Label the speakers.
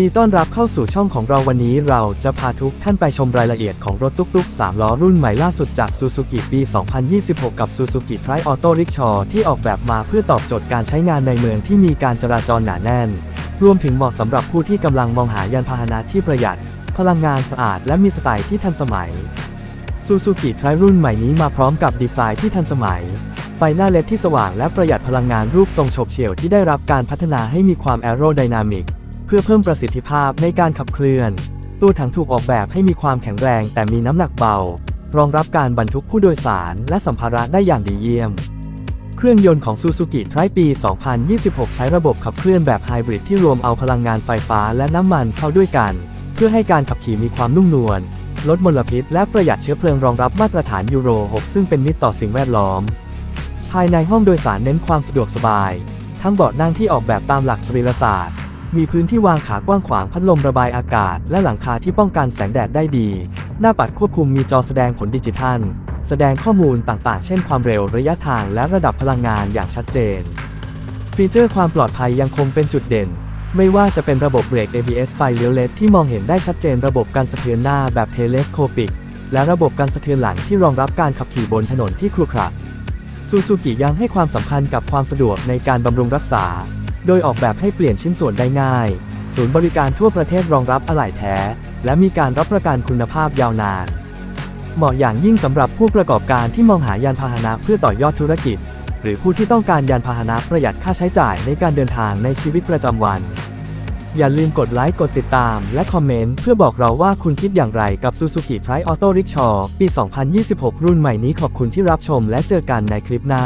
Speaker 1: ดีต้อนรับเข้าสู่ช่องของเราวันนี้เราจะพาทุกท่านไปชมรายละเอียดของรถตุ๊กๆ 3 ล้อรุ่นใหม่ล่าสุดจาก Suzuki ปี 2026 กับ Suzuki Tri Auto Rickshaw ที่ออกแบบมาเพื่อตอบโจทย์การใช้งานในเมืองที่มีการจราจรหนาแน่น รวมถึงเหมาะสำหรับผู้ที่กำลังมองหายานพาหนะที่ประหยัด พลังงานสะอาดและมีสไตล์ที่ทันสมัย Suzuki Tri รุ่นใหม่นี้มาพร้อมกับดีไซน์ที่ทันสมัยไฟหน้าเลดที่สว่างและประหยัดพลังงานรูปทรงโฉบเฉี่ยวที่ได้รับการพัฒนาให้มีความแอโรไดนามิก พื่อเพิ่มประสิทธิภาพในการขับเคลื่อนตัวถังถูกออกแบบให้มีความแข็งแรงแต่มีน้ำหนักเบา รองรับการบรรทุกผู้โดยสารและสัมภาระได้อย่างดีเยี่ยม เครื่องยนต์ของ Suzuki Tri ปี 2026 ใช้ระบบขับเคลื่อนแบบไฮบริดที่รวมเอาพลังงานไฟฟ้าและน้ำมันเข้าด้วยกัน เพื่อให้การขับขี่มีความนุ่มนวล ลดมลพิษ และประหยัดเชื้อเพลิงรองรับมาตรฐานยูโร 6 ซึ่งเป็นมิตรต่อสิ่งแวดล้อม ภายในห้องโดยสารเน้นความสะดวกสบาย ทั้งเบาะนั่งที่ออกแบบตามหลักสรีรศาสตร์ มีพื้นที่วางขากว้างขวางพัดลมระบายอากาศ และหลังคาที่ป้องกันแสงแดดได้ดี หน้าปัดควบคุมมีจอแสดงผลดิจิทัล แสดงข้อมูลต่างๆ เช่นความเร็วระยะทางและระดับพลังงานอย่างชัดเจน ฟีเจอร์ความปลอดภัยยังคงเป็นจุดเด่น ไม่ว่าจะเป็นระบบเบรก ABS ไฟเลี้ยวเลดที่มองเห็นได้ชัดเจนระบบการสะเทือนหน้าแบบเทเลสโคปิก และระบบการสะเทือนหลังที่รองรับการขับขี่บนถนนที่ครุขระซูซูกิยังให้ความสำคัญกับความสะดวกในการบำรุงรักษา โดยออกแบบให้เปลี่ยนชิ้นส่วนได้ง่าย ศูนย์บริการทั่วประเทศรองรับอะไหล่แท้ และมีการรับประกันคุณภาพยาวนาน เหมาะอย่างยิ่งสำหรับผู้ประกอบการที่มองหายานพาหนะเพื่อต่อยอดธุรกิจ หรือผู้ที่ต้องการยานพาหนะประหยัดค่าใช้จ่ายในการเดินทางในชีวิตประจำวัน อย่าลืมกดไลค์กดติดตามและคอมเมนต์เพื่อบอกเราว่าคุณคิดอย่างไรกับ Suzuki Tri Auto Rickshaw ปี 2026 รุ่นใหม่นี้ขอบคุณที่รับชมและเจอกันในคลิปหน้า